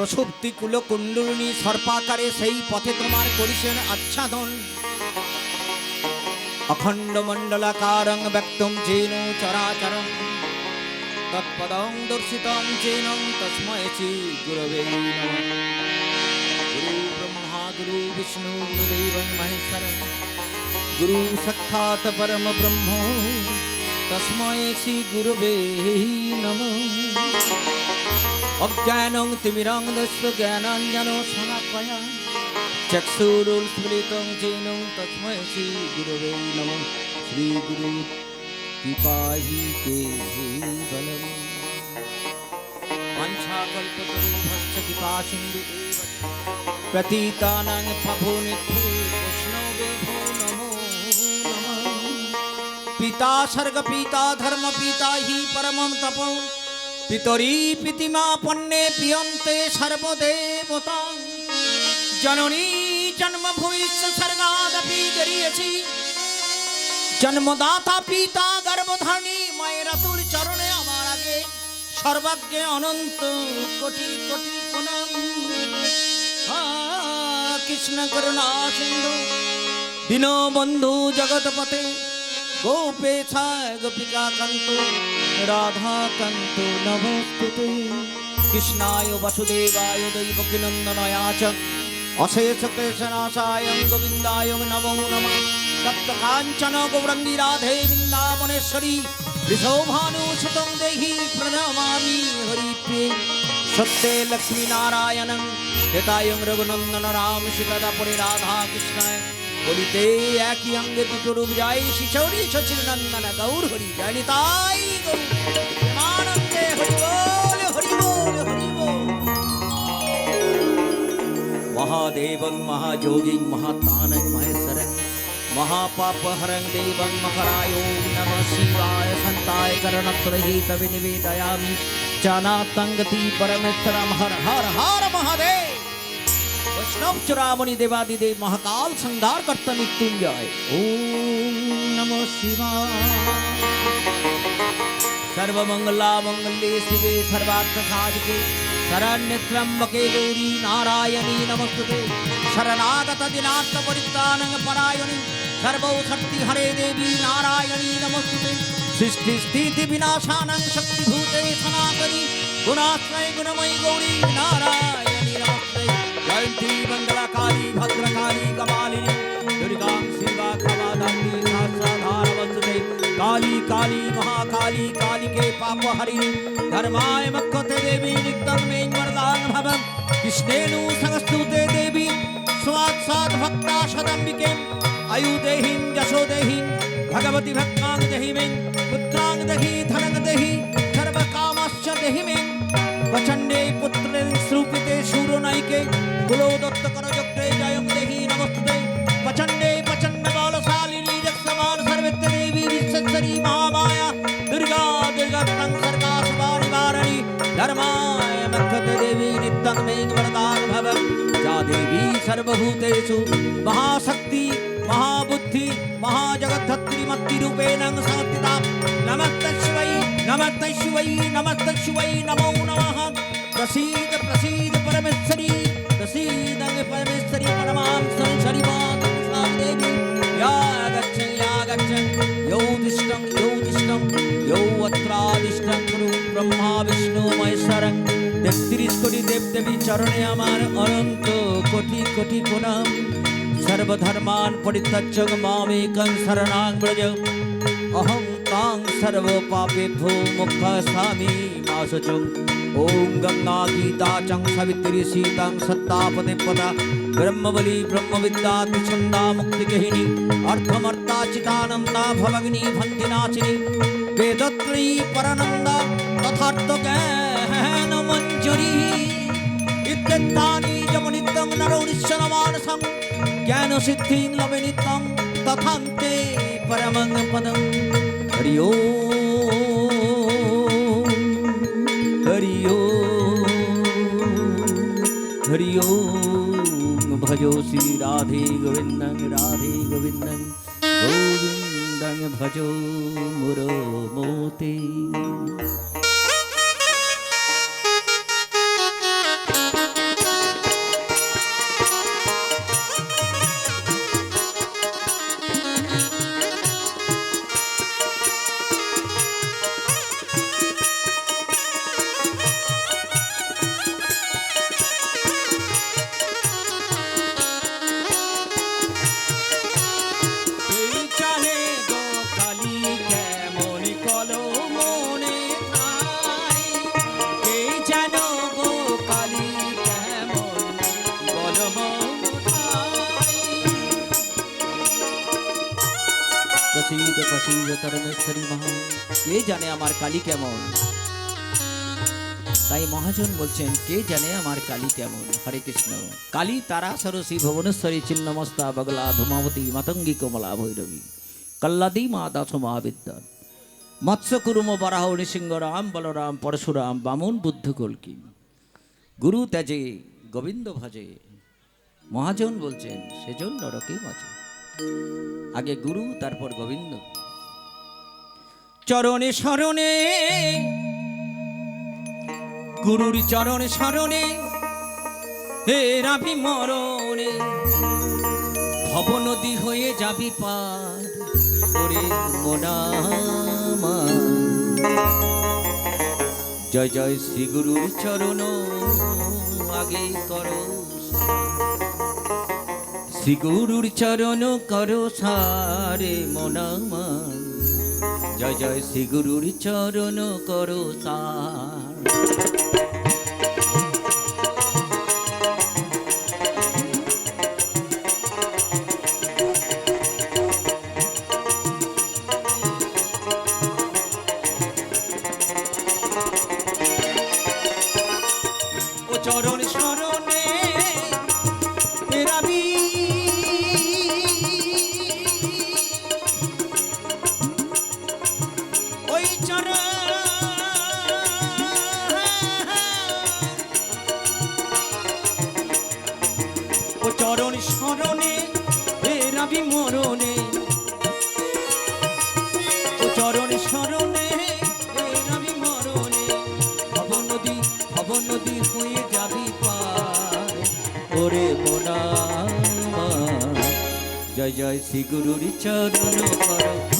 প্রসুপ্তি কুল কুণ্ডলিনী সর্পাকারে সেই পথে তোমার করিছেন আচ্ছাদন। অখণ্ড মণ্ডলাকারং ব্যক্তম যেন চরাচরম। তৎপদং দর্শিতং যেন তস্মৈ শ্রী গুরবে গুরু ব্রহ্মা, গুরু বিষ্ণু, গুরুদেবং মহেশ্বরম গুরু সাক্ষাৎ পরম ব্রহ্ম। গুরবে অজ্ঞানং তিমিরং দস্য জ্ঞানাঞ্জন সমাপয়া চক্ষুরুস্ফুলিतं যেন তস্मै শ্রী গুরবে নমঃ। শ্রী গুরু কৃপাহি তে বলম। মঞ্চাকল্পতরুভশ্চ কৃপা সিন্ধু প্রতীতানাং প্রভুনিভ্যো বৈষ্ণবেভ্যো নমো নমঃ। পিতা স্বর্গ পিতা ধর্ম পিতা হি পরমম তপঃ পিতরি পিতিমা পণ্যে পিয়ন্তে সর্বদেবতা। জননী জন্মভূমিষ্য স্বর্গাদপি গরিয়সি জন্মদাতা পিতা গর্ভধারণী মায়ের তুল চরণে আমার আগে সর্বাগ্যে অনন্ত কোটি কোটি প্রণাম। কৃষ্ণ করুণা সিন্ধু, দীনবন্ধু জগৎপতে গোপেছায় গোপিকা কান্ত রাধা কান্ত নমস্তুতে কৃষ্ণায় বাসুদেবায় দৈবকী নন্দনয়া চ অশেষ কেশনাশায় গোবিন্দায় নমো নমঃ তপ্ত কাঞ্চন গৌরঙ্গী রাধে বৃন্দাবনেশ্বরী ঋষভানু সুতং দেহি প্রণমামি হরিপ্রিয়ে সত্যে লক্ষ্মী নারায়ণ হেতায়ং রঘুনন্দন রাম শিবদাপরে রাধা কৃষ্ণায় বলিতে একই অঙ্গে দুটো রূপ যায় শিশৌরী শচীর নন্দন গৌর হরি জানিতাই গৌর প্রেমানন্দে হরি বল হরি বল হরি বল महादेवं महायोगिं महातानं महेश्वरं महापापहरं देवं मकरायो नमः शिवाय सन्ताय करणत्रयीतविनिवेदयामि चानातङ्गति परमेश्वरं हर हर हर महादेव বৈষ্ণব চূড়ামণি দেবাদিদেব মহাকাল সন্ধ্যার কর্ত মৃত্যুঞ্জয় ওম নম সর্বমঙ্গলা মঙ্গলে শিবে সর্বার্থ সাধিকে শরণ্যত্রম্বকে গৌরী নারায়ণী নমস্তুতে শরণাগত দিনার্থ পরিত্রাণং পরায়ণী সর্বশক্তি হরে দেবী নারায়ণী নমস্তুতে সৃষ্টি স্থিতি বিনাশানং শক্তিভূতে সনাতনী গুণাশ্রয় গুণময়ী গৌরী নারায়ণ कालिके पाप हरिणी धर्माय मक्कते देवी नित्यं मे वरदान भवं कृष्णेनु संस्तुते देवी स्वात् स्वात् भक्ता शतंबिके आयुदेहिं यशो देहिं भगवती भक्तां देहि मे पुत्रां देहि धनं देहि सर्वकामश्च देहि मे वचण्डे पुत्रे श्रूपिते शूरोनैके कुलोदत्त करजग्रे जयं देहि नमस्ते సర్వభూతేషు మహాశక్తి మహాబుద్ధి మహాజగద్ధత్రిమత్తిరూపేణ సంస్థిత నమస్త శివై నమస్త శివై నమస్త శివై నమో నమ ప్రసీద ప్రసీద పరమేశ్వరి ప్రసీద పరమేశ్వరి పరమాం సంసరి మాతృదేవి యాగచ్చన్ యాగచ్చన్ యౌ దిష్టం యౌ దిష్టం యౌ అత్రాదిష్టం గురు బ్రహ్మా విష్ణు మహేశ్వరం তেত্রিশ কোটি দেব দেবী চরণে আমার অনন্ত কোটি কোটি প্রণাম। সর্বধর্মান পরিত্যজ্য মামেকং শরণাং ব্রজ। অহং তাং সর্ব পাপেভ্যো মুক্তাস্মি মা শুচং ওম গঙ্গা গীতা চং সাবিত্রী সীতাং সত্তাপদে পদা। ব্রহ্মবলি ব্রহ্মবিদ্যা তিছন্দা মুক্তিগহিনী অর্ধমর্তা চিতানন্দা ভবগ্নি ভন্তিনাশিনী বেদত্রয়ী পরানন্দা তথার্থ জ্ঞান। মঞ্জুরি। ইত্যেতানি যমনিত্যং নরৌরিশ্বরমানসং জ্ঞান সিদ্ধিং লবে নিত্যং তথান্তে পরমং পদম হরি ওম হরি ওম হরি ওম ভজো শ্রী রাধে গোবিন্দং রাধে গোবিন্দং। গোবিন্দং ভজো মুরমোতে শিবতরমেশ্বরী মহা কে জানে আমার কালী কেমন? তাই মহাজন বলছেন, কে জানে আমার কালী কেমন? হরে কৃষ্ণ। কালী, তারা, সরসী, ভুবনেশ্বরী চিন্নমস্তা বগলা, ধূমাবতী, মাতঙ্গী, কমলা, ভৈরবী, কল্লাদি, মা দাস মহাবিদ্যা মৎস্য কুরুম, বরাহ, নৃসিংহ রাম, বলরাম, পরশুরাম, বামন, বুদ্ধ কলকি গুরু ত্যাজে, গোবিন্দ ভজে। মহাজন বলছেন, সেজন্য রকি মাঝে আগে গুরু, তারপর গোবিন্দ। চরণে স্মরণে গুরুর চরণ স্মরণে হে রাবি মরণে ভব নদী হয়ে যাবি পার মোনামা। জয় জয়, শ্রী গুরুর চরণ, আগে করো। শ্রী গুরুর চরণ করো সারে মনামা জয় জয় শ্রী গুরুর চরণ করো সার। চরণ স্মরণে, হে রবি মরণে। ও চরণ স্মরণে, হে রবি মরণে ভব নদী ভব নদী হয়ে যাবি পার। ওরে মোনা জয় জয় শ্রী গুরুর চরণ কর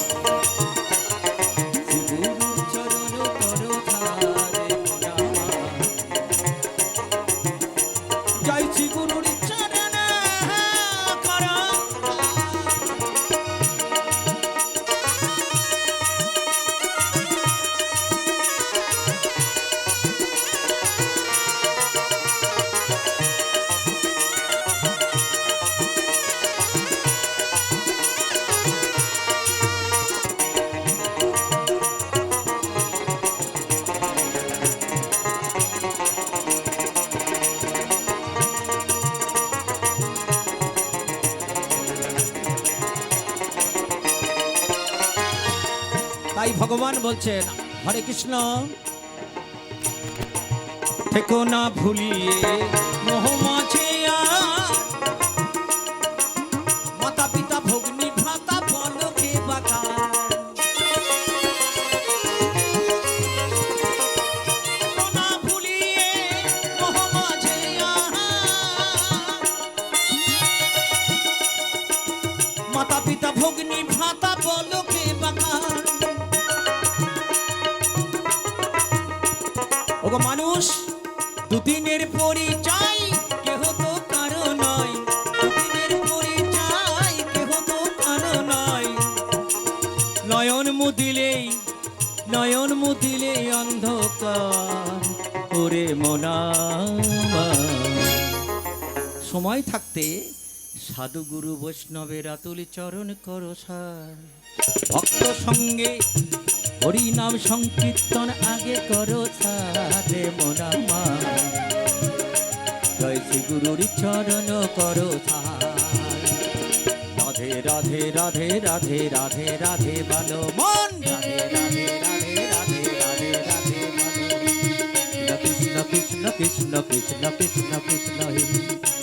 তাই ভগবান বলছেন হরে কৃষ্ণ থেকো না ভুলিয়ে মোহ ওগো মানুষ, দুদিনের পরিচয় কেহ তো কারও নয়। দুদিনের পরিচয় কেহ তো কারও নয়। নয়ন মুদিলেই, নয়ন মুদিলে অন্ধকার ওরে মনা সময় থাকতে সাধু গুরু বৈষ্ণবের আতুলি চরণ করো সার। ভক্ত সঙ্গে হরি নাম সংকীর্তন আগে করো সারে মোনামা। জয় শ্রী গুরুর চরণ করো রাধে রাধে রাধে রাধে রাধে রাধে বলো মন। রাধে রাধে রাধে রাধে রাধে রাধে বলো কৃষ্ণ কৃষ্ণ কৃষ্ণ কৃষ্ণ কৃষ্ণ কৃষ্ণ হে।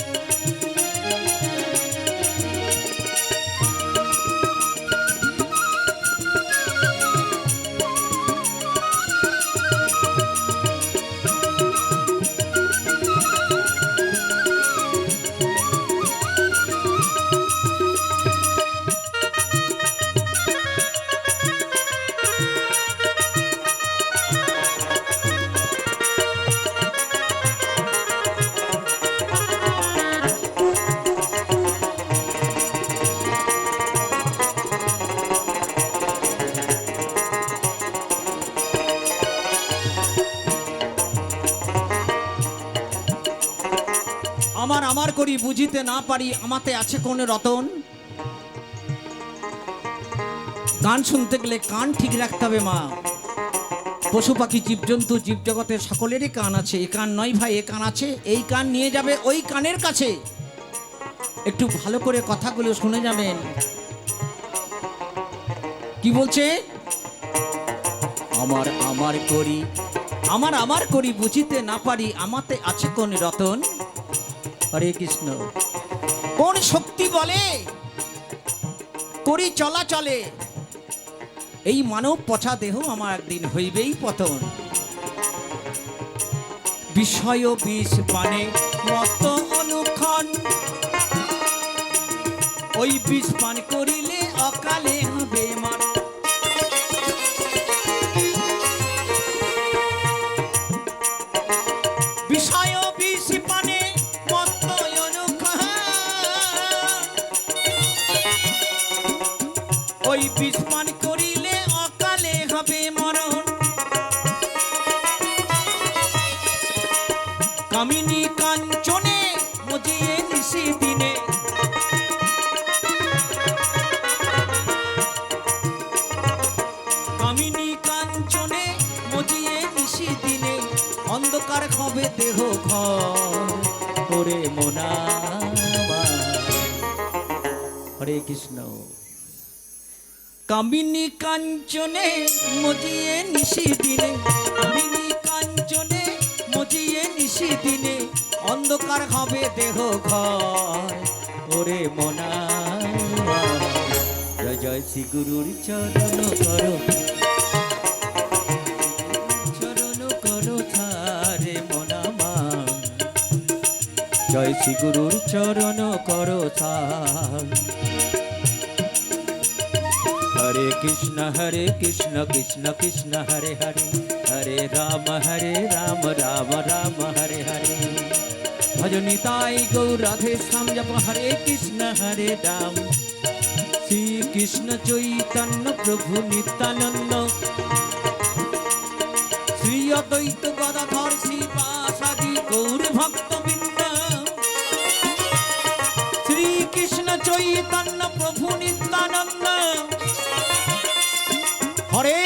বুঝিতে না পারি আমাতে আছে কোন রতন? গান শুনতে গেলে কান ঠিক রাখতে হবে মা। পশু পাখি জীবজন্তু জীবজগতের সকলেরই কান আছে। এ কান নয় ভাই এ কান আছে এই কান নিয়ে যাবে ওই কানের কাছে। একটু ভালো করে কথাগুলো শুনে যাবেন। কি বলছে? আমার আমার করি। আমার আমার করি বুঝিতে না পারি আমাতে আছে কোন রতন? হরে কৃষ্ণ। কোন শক্তি বলে? করি চলা চলে। এই মানব পচা দেহ আমার একদিন হইবেই পতন। বিষয় বিষ পানে মত অনুক্ষণ। ওই বিষ পান করিলে অকালে হবে মান। কামিনী কাঞ্চনে মজিয়ে নিশি দিনে। কামিনী কাঞ্চনে মজিয়ে দিনে, অন্ধকার হবে দেহ ঘর মোনা হরে কৃষ্ণ। কামিনী কাঞ্চনে মজিয়ে নিশি দিনে, কামিনী মজিয়ে নিশি দিনে, অন্ধকার হবে দেহ ঘর। ওরে মনা জয় শ্রী গুরুর চরণ করো। চরণ করো ছারে মনামা জয় শ্রী গুরুর চরণ করো ছাড়। হরে কৃষ্ণ হরে কৃষ্ণ কৃষ্ণ কৃষ্ণ, হরে হরে। রাম, হরে রাম রাম রাম, হরে হরে। ভজনি তাই গৌ রাধে শ্যাম জপ হরে কৃষ্ণ, হরে রাম। শ্রী কৃষ্ণ চৈতন্য প্রভু নিত্যানন্দ। শ্রী অদ্বৈত গদাধর শ্রীবাসাদি গৌর ভক্তবৃন্দ। শ্রী কৃষ্ণ চৈতন্য প্রভু নিত্যানন্দ। হরে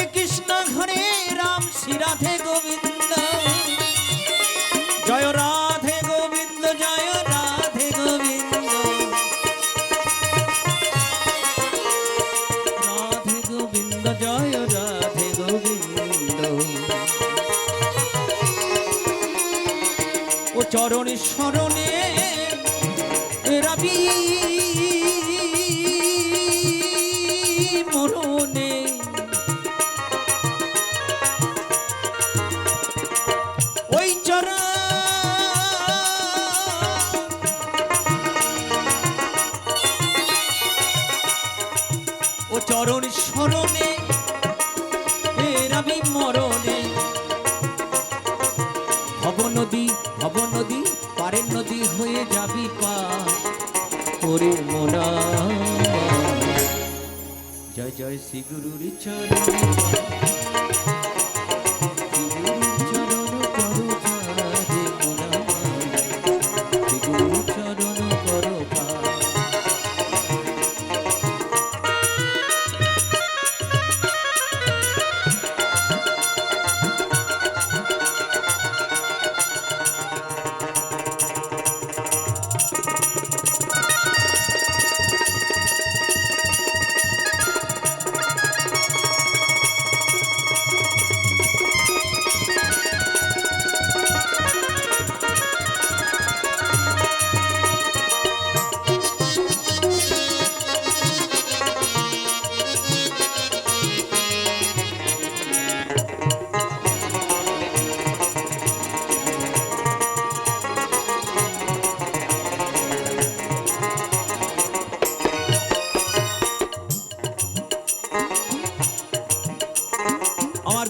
স্মরণে রবি মরণে। ওই চরণ ও চরণ স্মরণে রবি মরণে। ভব নদী ভব নদী পারের নদী হয়ে যাবি পা ওরে মোনা জয় জয় শ্রী গুরুর চরণ।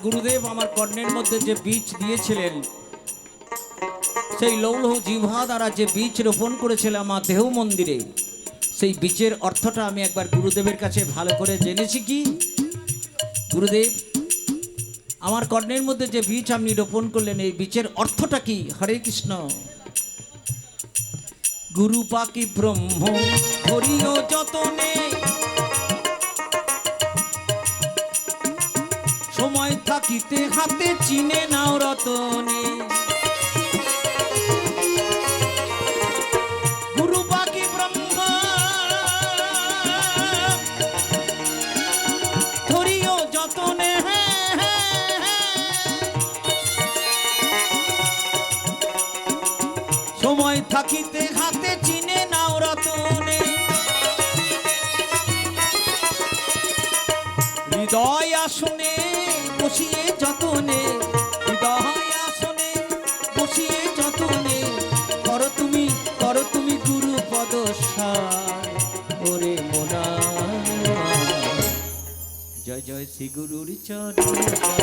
গুরুদেব আমার কর্ণের মধ্যে যে বীজ দিয়েছিলেন, সেই লৌহ জিহ্বা দ্বারা যে বীজ রোপণ করেছিল আমার দেহ মন্দিরে, সেই বীজের অর্থটা আমি একবার গুরুদেবের কাছে ভালো করে জেনেছি কি? গুরুদেব, আমার কর্ণের মধ্যে যে বীজ আপনি রোপণ করলেন, এই বীজের অর্থটা কি? হরে কৃষ্ণ। গুরু পাকি ব্রহ্ম হরিও যতনে। থাকিতে হাতে চিনে নাও রতনে। সময় থাকিতে হাতে চিনে নাও রতনে। হৃদয় আসনে বসিয়ে যতনে আসনে বসিয়ে যতনে, করো তুমি করো তুমি গুরু পদসায় ওরে মোনা জয় জয় শ্রী গুরুর গুরুর